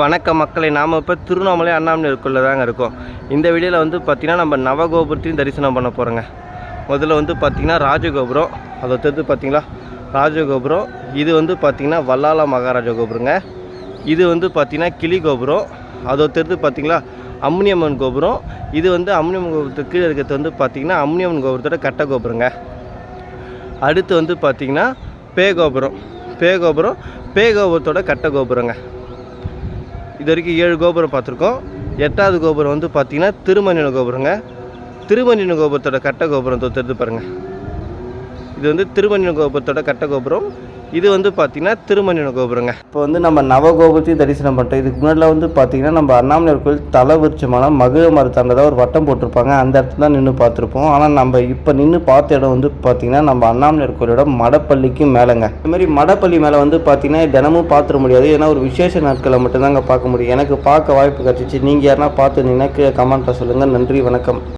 வணக்க மக்களை நாம் இப்போ திருவண்ணாமலை அண்ணாமலைக்குள்ளே தாங்க இருக்கோம். இந்த வீடியோவில் வந்து பார்த்திங்கன்னா நம்ம நவகோபுரத்தையும் தரிசனம் பண்ண போகிறோங்க முதல்ல வந்து பார்த்திங்கன்னா ராஜகோபுரம். அதை தடுத்து பார்த்திங்களா ராஜகோபுரம். இது வந்து பார்த்திங்கன்னா வல்லால மகாராஜா கோபுரங்க. இது வந்து பார்த்திங்கன்னா கிளி கோபுரம். அதை தடுத்து பார்த்திங்களா அம்னியம்மன் கோபுரம். இது வந்து அம்னியம்மன் கோபுரத்துக்கு கீழே இருக்கிறது வந்து பார்த்திங்கன்னா அம்னியம்மன் கோபுரத்தோட கட்ட கோபுரங்க. அடுத்து வந்து பார்த்திங்கன்னா பே கோபுரம். பே கோபுரம். பே கோபுரத்தோட கட்ட கோபுரங்க. இது வரைக்கும் ஏழு கோபுரம் பார்த்துருக்கோம். எட்டாவது கோபுரம் வந்து பார்த்திங்கன்னா திருமணின கோபுரங்க. திருமணின கோபுரத்தோட கட்ட கோபுரம் தொத்துறது பாருங்கள் இது வந்து திருமணின கோபுரத்தோட கட்ட கோபுரம். இது வந்து பார்த்திங்கன்னா திருமணின கோபுரங்க. இப்போ வந்து நம்ம நவகோபுரத்தையும் தரிசனம் பண்ணுறோம் இதுக்கு முன்னாடிலாம் வந்து பார்த்திங்கன்னா நம்ம அண்ணாமலையார் கோயில் தலை விருட்சமான மகிழ மரத்தாண்டதாக ஒரு வட்டம் போட்டிருப்பாங்க. அந்த இடத்துல தான் நின்று பார்த்துருப்போம். ஆனால் நம்ம இப்போ நின்று பார்த்த இடம் வந்து பார்த்திங்கன்னா நம்ம அண்ணாமலையார் கோயிலோட மடப்பள்ளிக்கு மேலேங்க. இதுமாதிரி மாதிரி மடப்பள்ளி மேலே வந்து பார்த்திங்கன்னா தினமும் பார்த்துட முடியாது. ஏன்னா ஒரு விசேஷ நாட்களை மட்டும்தாங்க பார்க்க முடியும். எனக்கு பார்க்க வாய்ப்பு கிடச்சிச்சு. நீங்கள் யாருன்னா பார்த்துருந்தீங்கன்னா கீழே கமெண்ட்டில் சொல்லுங்கள் நன்றி வணக்கம்.